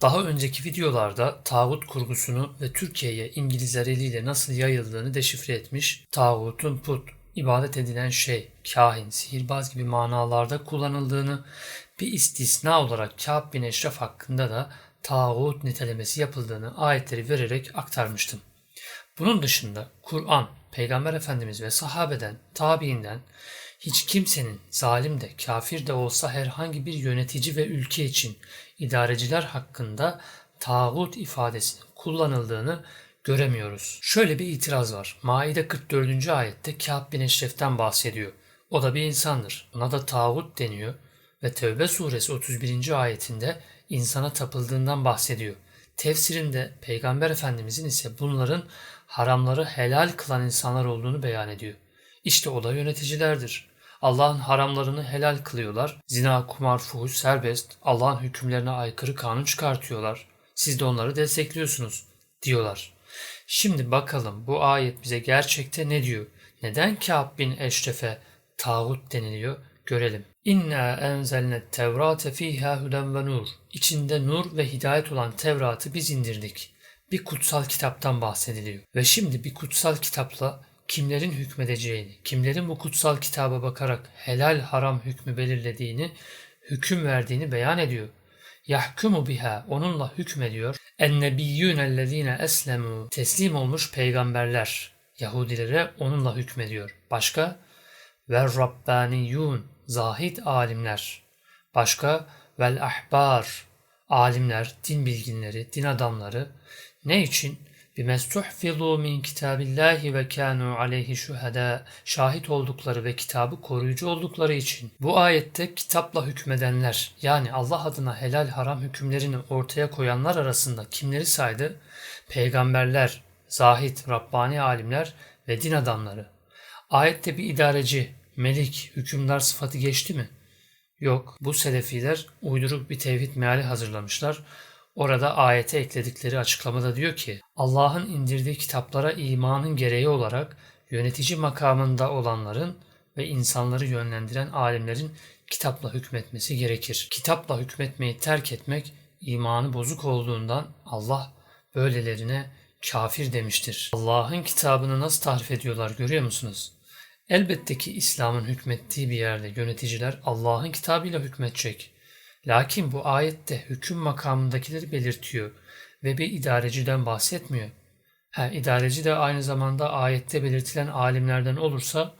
Daha önceki videolarda tağut kurgusunu ve Türkiye'ye İngilizler eliyle nasıl yayıldığını deşifre etmiş, tağutun put, ibadet edilen şey, kahin, sihirbaz gibi manalarda kullanıldığını, bir istisna olarak Kâb bin Eşref hakkında da tağut nitelemesi yapıldığını ayetleri vererek aktarmıştım. Bunun dışında Kur'an, Peygamber Efendimiz ve sahabeden, tabiinden hiç kimsenin zalim de kafir de olsa herhangi bir yönetici ve ülke için idareciler hakkında tağut ifadesinin kullanıldığını göremiyoruz. Şöyle bir itiraz var. Maide 44. ayette Kâb bin Eşref'ten bahsediyor. O da bir insandır. Buna da tağut deniyor ve Tevbe suresi 31. ayetinde insana tapıldığından bahsediyor. Tefsirinde Peygamber Efendimizin ise bunların haramları helal kılan insanlar olduğunu beyan ediyor. İşte o da yöneticilerdir. Allah'ın haramlarını helal kılıyorlar. Zina, kumar, fuhuş serbest. Allah'ın hükümlerine aykırı kanun çıkartıyorlar. Siz de onları destekliyorsunuz diyorlar. Şimdi bakalım bu ayet bize gerçekte ne diyor? Neden Kâb bin Eşref'e tağut deniliyor? Görelim. İnna enzelne tevrate fiha huden ve nur. İçinde nur ve hidayet olan Tevrat'ı biz indirdik. Bir kutsal kitaptan bahsediliyor. Ve şimdi bir kutsal kitapla kimlerin hükmedeceğini, kimlerin bu kutsal kitaba bakarak helal haram hükmü belirlediğini, hüküm verdiğini beyan ediyor. Yahkumu biha onunla hükmediyor. Ennebiyyûnellezîne eslemu teslim olmuş peygamberler Yahudilere onunla hükmediyor. Başka ve rabbaniyyun zahid alimler. Başka vel ahbar alimler, din bilginleri, din adamları ne için? Bimestuhfizu min kitabillahi ve kanu aleyhi şuhada şahit oldukları ve kitabı koruyucu oldukları için bu ayette kitapla hükmedenler yani Allah adına helal haram hükümlerini ortaya koyanlar arasında kimleri saydı? Peygamberler, zahit, Rabbani alimler ve din adamları. Ayette bir idareci, melik, hükümdar sıfatı geçti mi? Yok. Bu selefiler uyduruk bir tevhid meali hazırlamışlar. Orada ayete ekledikleri açıklamada diyor ki Allah'ın indirdiği kitaplara imanın gereği olarak yönetici makamında olanların ve insanları yönlendiren alimlerin kitapla hükmetmesi gerekir. Kitapla hükmetmeyi terk etmek imanı bozuk olduğundan Allah böylelerine kafir demiştir. Allah'ın kitabını nasıl tarif ediyorlar görüyor musunuz? Elbette ki İslam'ın hükmettiği bir yerde yöneticiler Allah'ın kitabıyla hükmetecek. Lakin bu ayette hüküm makamındakileri belirtiyor ve bir idareciden bahsetmiyor. Ha, idareci de aynı zamanda ayette belirtilen alimlerden olursa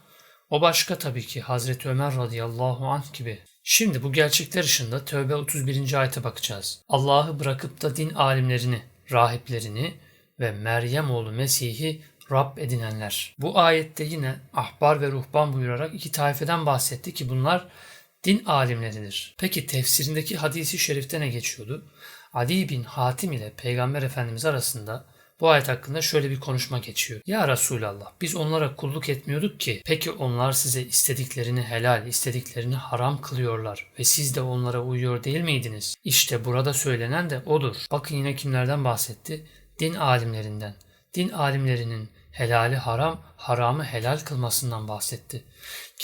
o başka tabii ki Hazreti Ömer radıyallahu anh gibi. Şimdi bu gerçekler ışığında Tövbe 31. ayete bakacağız. Allah'ı bırakıp da din alimlerini, rahiplerini ve Meryem oğlu Mesih'i Rab edinenler. Bu ayette yine ahbar ve ruhban buyurarak iki taifeden bahsetti ki bunlar din alimleridir. Peki tefsirindeki hadisi şerifte ne geçiyordu? Adi bin Hatim ile Peygamber Efendimiz arasında bu ayet hakkında şöyle bir konuşma geçiyor. Ya Resulallah biz onlara kulluk etmiyorduk ki peki onlar size istediklerini helal, istediklerini haram kılıyorlar ve siz de onlara uyuyor değil miydiniz? İşte burada söylenen de odur. Bakın yine kimlerden bahsetti? Din alimlerinden. Din alimlerinin helali haram, haramı helal kılmasından bahsetti.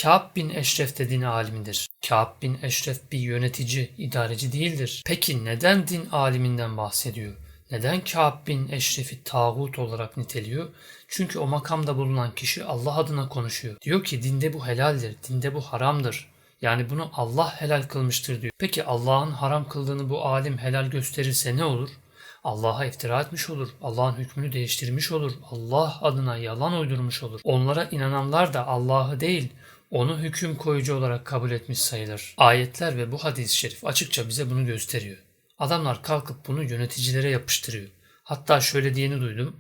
Kâb bin Eşref de din alimidir. Kâb bin Eşref bir yönetici, idareci değildir. Peki neden din aliminden bahsediyor? Neden Kâb bin Eşref'i tağut olarak niteliyor? Çünkü o makamda bulunan kişi Allah adına konuşuyor. Diyor ki dinde bu helaldir, dinde bu haramdır. Yani bunu Allah helal kılmıştır diyor. Peki Allah'ın haram kıldığını bu alim helal gösterirse ne olur? Allah'a iftira etmiş olur. Allah'ın hükmünü değiştirmiş olur. Allah adına yalan uydurmuş olur. Onlara inananlar da Allah'ı değil, onu hüküm koyucu olarak kabul etmiş sayılır. Ayetler ve bu hadis-i şerif açıkça bize bunu gösteriyor. Adamlar kalkıp bunu yöneticilere yapıştırıyor. Hatta şöyle diyeni duydum.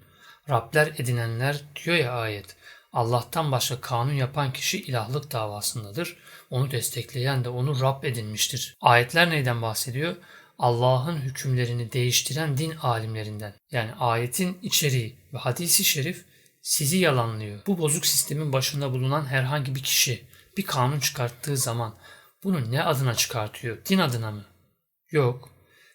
Rabler edinenler diyor ya ayet. Allah'tan başka kanun yapan kişi ilahlık davasındadır. Onu destekleyen de onu Rab edinmiştir. Ayetler neyden bahsediyor? Allah'ın hükümlerini değiştiren din alimlerinden. Yani ayetin içeriği ve hadisi şerif sizi yalanlıyor. Bu bozuk sistemin başında bulunan herhangi bir kişi bir kanun çıkarttığı zaman bunu ne adına çıkartıyor? Din adına mı? Yok.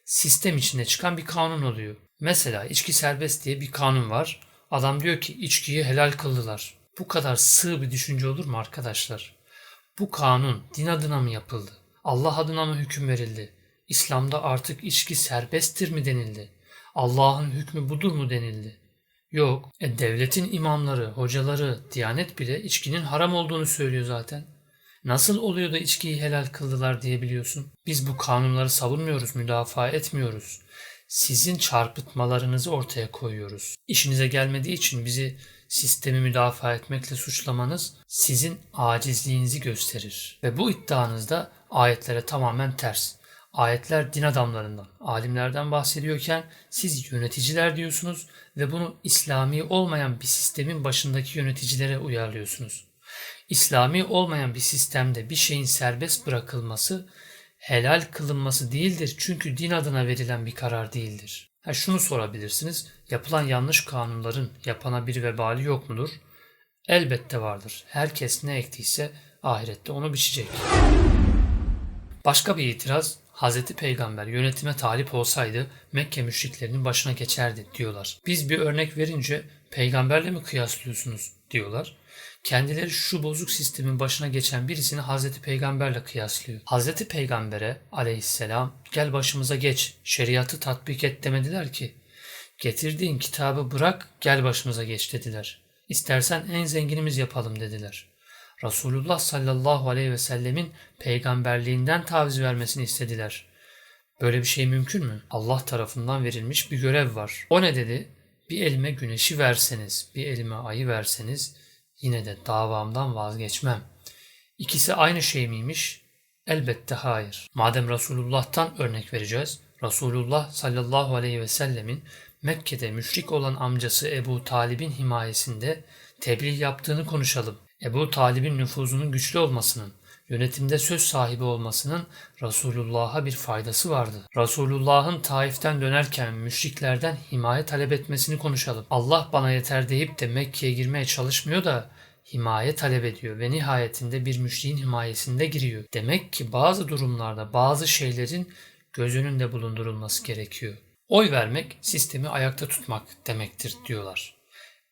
Sistem içinde çıkan bir kanun oluyor. Mesela içki serbest diye bir kanun var. Adam diyor ki içkiyi helal kıldılar. Bu kadar sığ bir düşünce olur mu arkadaşlar? Bu kanun din adına mı yapıldı? Allah adına mı hüküm verildi? İslam'da artık içki serbesttir mi denildi? Allah'ın hükmü budur mu denildi? Yok. E devletin imamları, hocaları, diyanet bile içkinin haram olduğunu söylüyor zaten. Nasıl oluyor da içkiyi helal kıldılar diyebiliyorsun? Biz bu kanunları savunmuyoruz, müdafaa etmiyoruz. Sizin çarpıtmalarınızı ortaya koyuyoruz. İşinize gelmediği için bizi sistemi müdafaa etmekle suçlamanız sizin acizliğinizi gösterir. Ve bu iddianız da ayetlere tamamen ters. Ayetler din adamlarından, alimlerden bahsediyorken siz yöneticiler diyorsunuz ve bunu İslami olmayan bir sistemin başındaki yöneticilere uyarlıyorsunuz. İslami olmayan bir sistemde bir şeyin serbest bırakılması helal kılınması değildir çünkü din adına verilen bir karar değildir. Ha şunu sorabilirsiniz. Yapılan yanlış kanunların yapana bir vebali yok mudur? Elbette vardır. Herkes ne ektiyse ahirette onu biçecek. Başka bir itiraz Hz. Peygamber yönetime talip olsaydı Mekke müşriklerinin başına geçerdi diyorlar. Biz bir örnek verince peygamberle mi kıyaslıyorsunuz diyorlar. Kendileri şu bozuk sistemin başına geçen birisini Hazreti Peygamberle kıyaslıyor. Hazreti Peygamber'e aleyhisselam gel başımıza geç, şeriatı tatbik et demediler ki. Getirdiğin kitabı bırak gel başımıza geç dediler. İstersen en zenginimiz yapalım dediler. Resulullah sallallahu aleyhi ve sellemin peygamberliğinden taviz vermesini istediler. Böyle bir şey mümkün mü? Allah tarafından verilmiş bir görev var. O ne dedi? Bir elime güneşi verseniz, bir elime ayı verseniz Yine de davamdan vazgeçmem. İkisi aynı şey miymiş? Elbette hayır. Madem Resulullah'tan örnek vereceğiz, Resulullah sallallahu aleyhi ve sellemin Mekke'de müşrik olan amcası Ebu Talib'in himayesinde tebliğ yaptığını konuşalım. Ebu Talib'in nüfuzunun güçlü olmasının, yönetimde söz sahibi olmasının Resulullah'a bir faydası vardı. Resulullah'ın Taif'ten dönerken müşriklerden himaye talep etmesini konuşalım. Allah bana yeter deyip de Mekke'ye girmeye çalışmıyor da himaye talep ediyor ve nihayetinde bir müşriğin himayesinde giriyor. Demek ki bazı durumlarda bazı şeylerin göz önünde bulundurulması gerekiyor. Oy vermek sistemi ayakta tutmak demektir diyorlar.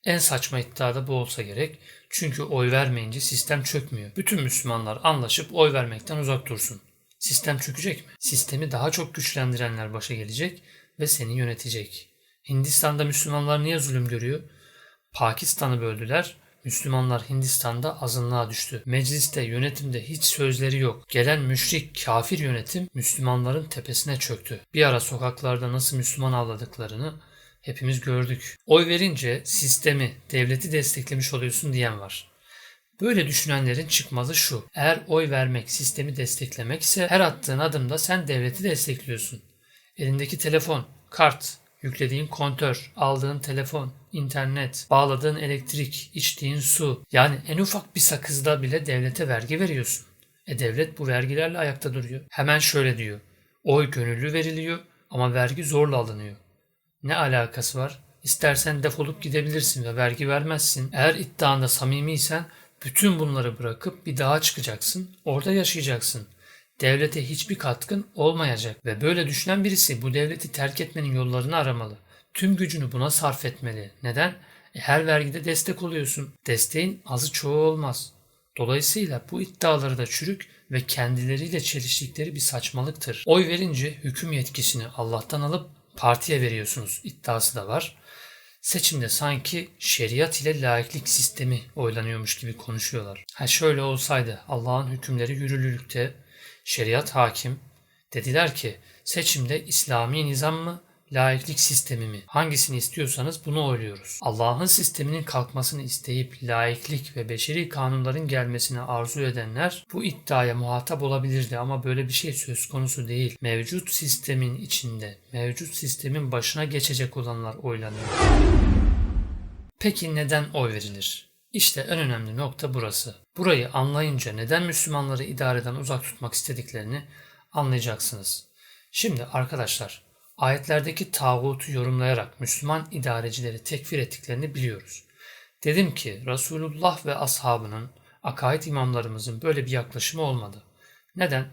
En saçma iddia da bu olsa gerek. Çünkü oy vermeyince sistem çökmüyor. Bütün Müslümanlar anlaşıp oy vermekten uzak dursun. Sistem çökecek mi? Sistemi daha çok güçlendirenler başa gelecek ve seni yönetecek. Hindistan'da Müslümanlar niye zulüm görüyor? Pakistan'ı böldüler. Müslümanlar Hindistan'da azınlığa düştü. Mecliste, yönetimde hiç sözleri yok. Gelen müşrik, kafir yönetim Müslümanların tepesine çöktü. Bir ara sokaklarda nasıl Müslüman avladıklarını hepimiz gördük. Oy verince sistemi, devleti desteklemiş oluyorsun diyen var. Böyle düşünenlerin çıkmazı şu. Eğer oy vermek sistemi desteklemek ise her attığın adımda sen devleti destekliyorsun. Elindeki telefon, kart, yüklediğin kontör, aldığın telefon, internet, bağladığın elektrik, içtiğin su yani en ufak bir sakızda bile devlete vergi veriyorsun. E devlet bu vergilerle ayakta duruyor. Hemen şöyle diyor. Oy gönüllü veriliyor ama vergi zorla alınıyor. Ne alakası var? İstersen defolup gidebilirsin ve vergi vermezsin. Eğer iddianda samimiysen bütün bunları bırakıp bir dağa çıkacaksın. Orada yaşayacaksın. Devlete hiçbir katkın olmayacak ve böyle düşünen birisi bu devleti terk etmenin yollarını aramalı. Tüm gücünü buna sarf etmeli. Neden? E her vergide destek oluyorsun. Desteğin azı çoğu olmaz. Dolayısıyla bu iddiaları da çürük ve kendileriyle çeliştikleri bir saçmalıktır. Oy verince hüküm yetkisini Allah'tan alıp partiye veriyorsunuz iddiası da var. Seçimde sanki şeriat ile laiklik sistemi oylanıyormuş gibi konuşuyorlar. Ha şöyle olsaydı Allah'ın hükümleri yürürlükte, şeriat hakim. Dediler ki seçimde İslami nizam mı, laiklik sistemi mi? Hangisini istiyorsanız bunu oyluyoruz. Allah'ın sisteminin kalkmasını isteyip laiklik ve beşeri kanunların gelmesini arzu edenler bu iddiaya muhatap olabilirdi ama böyle bir şey söz konusu değil. Mevcut sistemin içinde, mevcut sistemin başına geçecek olanlar oylanıyor. Peki neden oy verilir? İşte en önemli nokta burası. Burayı anlayınca neden Müslümanları idareden uzak tutmak istediklerini anlayacaksınız. Şimdi arkadaşlar ayetlerdeki tağutu yorumlayarak Müslüman idarecileri tekfir ettiklerini biliyoruz. Dedim ki Resulullah ve ashabının, akaid imamlarımızın böyle bir yaklaşımı olmadı. Neden?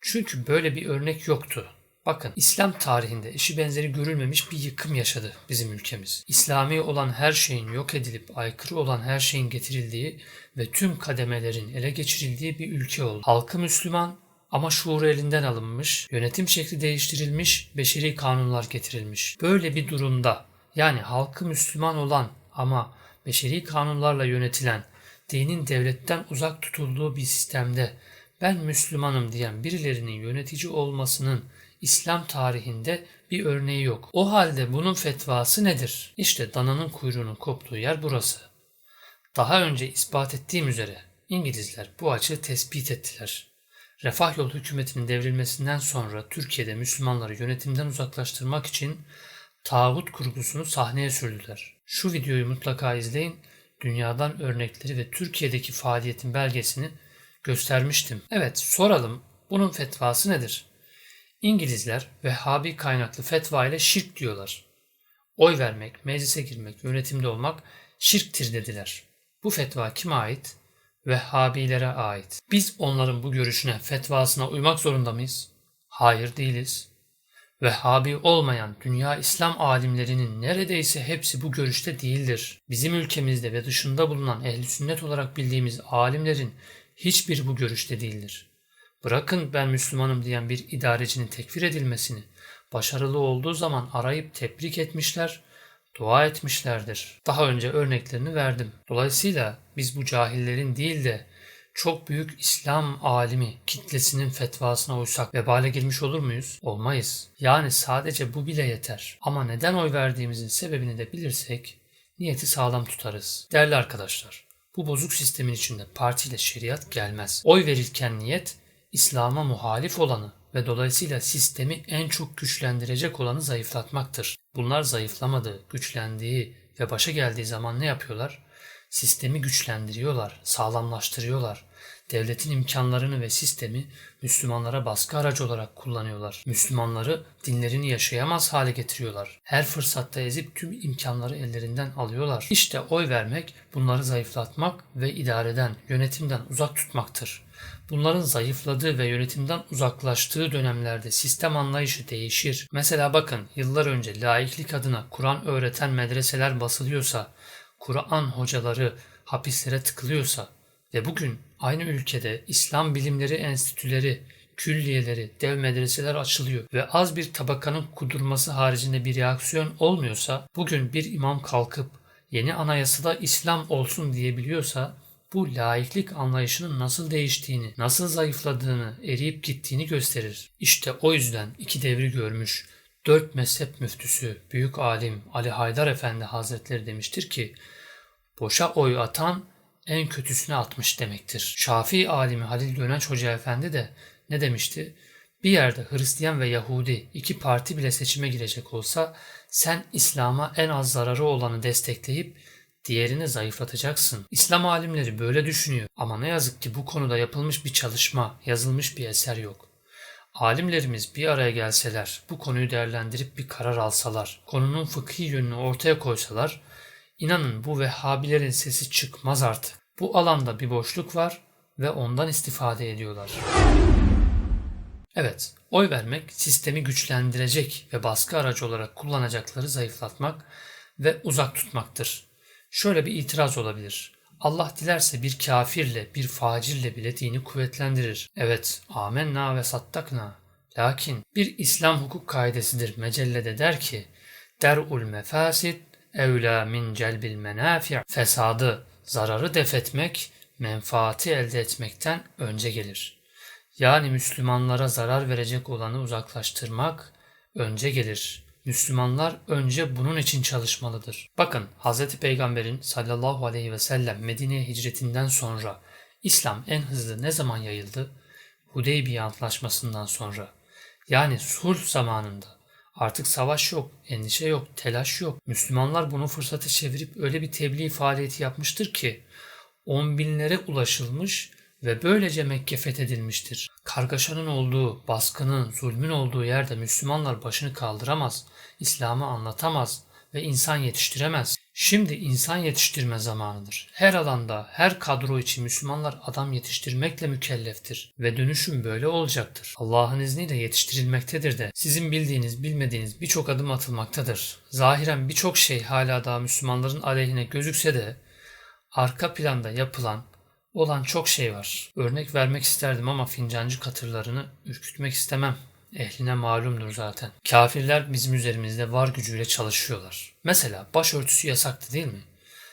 Çünkü böyle bir örnek yoktu. Bakın İslam tarihinde eşi benzeri görülmemiş bir yıkım yaşadı bizim ülkemiz. İslami olan her şeyin yok edilip aykırı olan her şeyin getirildiği ve tüm kademelerin ele geçirildiği bir ülke oldu. Halkı Müslüman Ama şuuru elinden alınmış, yönetim şekli değiştirilmiş, beşeri kanunlar getirilmiş. Böyle bir durumda yani halkı Müslüman olan ama beşeri kanunlarla yönetilen, dinin devletten uzak tutulduğu bir sistemde ben Müslümanım diyen birilerinin yönetici olmasının İslam tarihinde bir örneği yok. O halde bunun fetvası nedir? İşte dananın kuyruğunun koptuğu yer burası. Daha önce ispat ettiğim üzere İngilizler bu açığı tespit ettiler. Refah yolu hükümetinin devrilmesinden sonra Türkiye'de Müslümanları yönetimden uzaklaştırmak için tağut kurgusunu sahneye sürdüler. Şu videoyu mutlaka izleyin. Dünyadan örnekleri ve Türkiye'deki faaliyetin belgesini göstermiştim. Evet soralım bunun fetvası nedir? İngilizler Vehhabi kaynaklı fetva ile şirk diyorlar. Oy vermek, meclise girmek, yönetimde olmak şirktir dediler. Bu fetva kime ait? Vehhabilere ait. Biz onların bu görüşüne, fetvasına uymak zorunda mıyız? Hayır değiliz. Vehhabi olmayan dünya İslam alimlerinin neredeyse hepsi bu görüşte değildir. Bizim ülkemizde ve dışında bulunan ehli sünnet olarak bildiğimiz alimlerin hiçbir bu görüşte değildir. Bırakın ben Müslümanım diyen bir idarecinin tekfir edilmesini, başarılı olduğu zaman arayıp tebrik etmişler, dua etmişlerdir. Daha önce örneklerini verdim. Dolayısıyla biz bu cahillerin değil de çok büyük İslam alimi kitlesinin fetvasına uysak vebale girmiş olur muyuz? Olmayız. Yani sadece bu bile yeter. Ama neden oy verdiğimizin sebebini de bilirsek niyeti sağlam tutarız. Değerli arkadaşlar, bu bozuk sistemin içinde partiyle şeriat gelmez. Oy verirken niyet İslam'a muhalif olanı ve dolayısıyla sistemi en çok güçlendirecek olanı zayıflatmaktır. Bunlar zayıflamadığı, güçlendiği ve başa geldiği zaman ne yapıyorlar? Sistemi güçlendiriyorlar, sağlamlaştırıyorlar. Devletin imkanlarını ve sistemi Müslümanlara baskı aracı olarak kullanıyorlar. Müslümanları dinlerini yaşayamaz hale getiriyorlar. Her fırsatta ezip tüm imkanları ellerinden alıyorlar. İşte oy vermek bunları zayıflatmak ve idareden, yönetimden uzak tutmaktır. Bunların zayıfladığı ve yönetimden uzaklaştığı dönemlerde sistem anlayışı değişir. Mesela bakın yıllar önce laiklik adına Kur'an öğreten medreseler basılıyorsa, Kur'an hocaları hapislere tıkılıyorsa ve bugün aynı ülkede İslam bilimleri enstitüleri, külliyeleri, dev medreseler açılıyor ve az bir tabakanın kudurması haricinde bir reaksiyon olmuyorsa, bugün bir imam kalkıp yeni anayasada İslam olsun diyebiliyorsa bu laiklik anlayışının nasıl değiştiğini, nasıl zayıfladığını, eriyip gittiğini gösterir. İşte o yüzden iki devri görmüş dört mezhep müftüsü, büyük alim Ali Haydar Efendi Hazretleri demiştir ki, boşa oy atan en kötüsüne atmış demektir. Şafii alimi Halil Gönenç Hoca Efendi de ne demişti? Bir yerde Hristiyan ve Yahudi iki parti bile seçime girecek olsa sen İslam'a en az zararı olanı destekleyip diğerini zayıflatacaksın. İslam alimleri böyle düşünüyor ama ne yazık ki bu konuda yapılmış bir çalışma, yazılmış bir eser yok. Alimlerimiz bir araya gelseler, bu konuyu değerlendirip bir karar alsalar, konunun fıkhi yönünü ortaya koysalar, inanın bu Vehhabilerin sesi çıkmaz artık. Bu alanda bir boşluk var ve ondan istifade ediyorlar. Evet, oy vermek sistemi güçlendirecek ve baskı aracı olarak kullanacakları zayıflatmak ve uzak tutmaktır. Şöyle bir itiraz olabilir. Allah dilerse bir kafirle, bir facirle bile dini kuvvetlendirir. Evet, amenna ve sattakna. Lakin bir İslam hukuk kaidesidir. Mecellede der ki, der'ul mefasid evla min celbil menafi' fesadı, zararı defetmek, menfaati elde etmekten önce gelir. Yani Müslümanlara zarar verecek olanı uzaklaştırmak önce gelir. Müslümanlar önce bunun için çalışmalıdır. Bakın Hz. Peygamber'in sallallahu aleyhi ve sellem Medine'ye hicretinden sonra İslam en hızlı ne zaman yayıldı? Hudeybiye Antlaşması'ndan sonra. Yani sulh zamanında. Artık savaş yok, endişe yok, telaş yok. Müslümanlar bunu fırsatı çevirip öyle bir tebliğ faaliyeti yapmıştır ki on binlere ulaşılmış ve böylece Mekke fethedilmiştir. Kargaşanın olduğu, baskının, zulmün olduğu yerde Müslümanlar başını kaldıramaz, İslam'ı anlatamaz ve insan yetiştiremez. Şimdi insan yetiştirme zamanıdır. Her alanda, her kadro için Müslümanlar adam yetiştirmekle mükelleftir ve dönüşüm böyle olacaktır. Allah'ın izniyle yetiştirilmektedir de sizin bildiğiniz, bilmediğiniz birçok adım atılmaktadır. Zahiren birçok şey hala daha Müslümanların aleyhine gözükse de arka planda yapılan olan çok şey var. Örnek vermek isterdim ama fincancı katırlarını ürkütmek istemem. Ehline malumdur zaten. Kafirler bizim üzerimizde var gücüyle çalışıyorlar. Mesela başörtüsü yasaktı değil mi?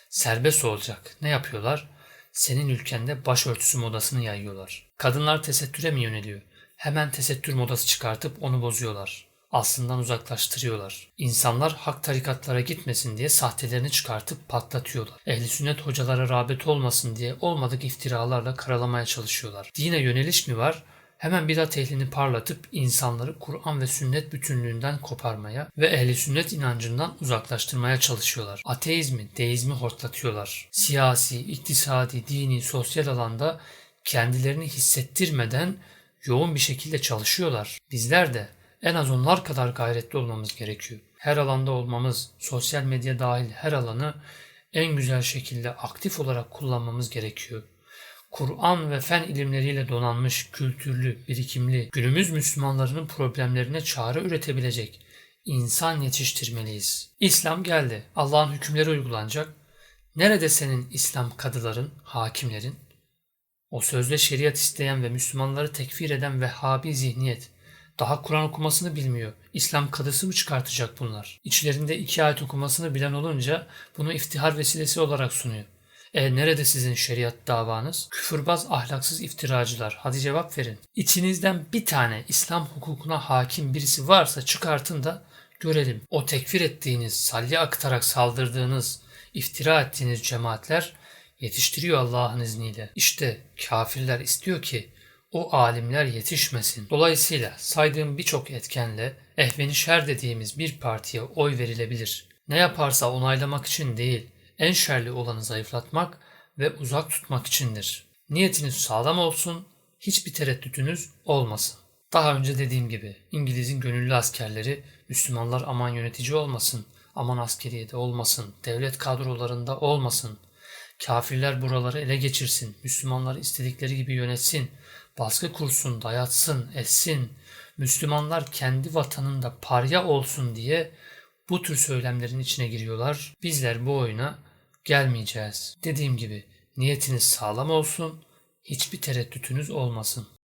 Serbest olacak. Ne yapıyorlar? Senin ülkende başörtüsü modasını yayıyorlar. Kadınlar tesettüre mi yöneliyor? Hemen tesettür modası çıkartıp onu bozuyorlar. Aslından uzaklaştırıyorlar. İnsanlar hak tarikatlara gitmesin diye sahtelerini çıkartıp patlatıyorlar. Ehli sünnet hocalara rağbet olmasın diye olmadık iftiralarla karalamaya çalışıyorlar. Dine yöneliş mi var? Hemen bidat ehlini parlatıp insanları Kur'an ve sünnet bütünlüğünden koparmaya ve ehli sünnet inancından uzaklaştırmaya çalışıyorlar. Ateizmi, deizmi hortlatıyorlar. Siyasi, iktisadi, dini, sosyal alanda kendilerini hissettirmeden yoğun bir şekilde çalışıyorlar. Bizler de en az onlar kadar gayretli olmamız gerekiyor. Her alanda olmamız, sosyal medya dahil her alanı en güzel şekilde aktif olarak kullanmamız gerekiyor. Kur'an ve fen ilimleriyle donanmış, kültürlü, birikimli, günümüz Müslümanlarının problemlerine çare üretebilecek insan yetiştirmeliyiz. İslam geldi. Allah'ın hükümleri uygulanacak. Nerede senin İslam kadıların, hakimlerin? O sözde şeriat isteyen ve Müslümanları tekfir eden Vehhabi zihniyet. Daha Kur'an okumasını bilmiyor. İslam kadısı mı çıkartacak bunlar? İçlerinde iki ayet okumasını bilen olunca bunu iftihar vesilesi olarak sunuyor. E nerede sizin şeriat davanız? Küfürbaz ahlaksız iftiracılar. Hadi cevap verin. İçinizden bir tane İslam hukukuna hakim birisi varsa çıkartın da görelim. O tekfir ettiğiniz, salya aktarak saldırdığınız, iftira ettiğiniz cemaatler yetiştiriyor Allah'ın izniyle. İşte kafirler istiyor ki o alimler yetişmesin. Dolayısıyla saydığım birçok etkenle ehveni şer dediğimiz bir partiye oy verilebilir. Ne yaparsa onaylamak için değil, en şerli olanı zayıflatmak ve uzak tutmak içindir. Niyetiniz sağlam olsun, hiçbir tereddütünüz olmasın. Daha önce dediğim gibi İngiliz'in gönüllü askerleri Müslümanlar aman yönetici olmasın, aman askeriyede olmasın, devlet kadrolarında olmasın. Kafirler buraları ele geçirsin, Müslümanlar istedikleri gibi yönetsin, baskı kursun, dayatsın, etsin. Müslümanlar kendi vatanında parya olsun diye bu tür söylemlerin içine giriyorlar. Bizler bu oyuna gelmeyeceğiz. Dediğim gibi niyetiniz sağlam olsun, hiçbir tereddütünüz olmasın.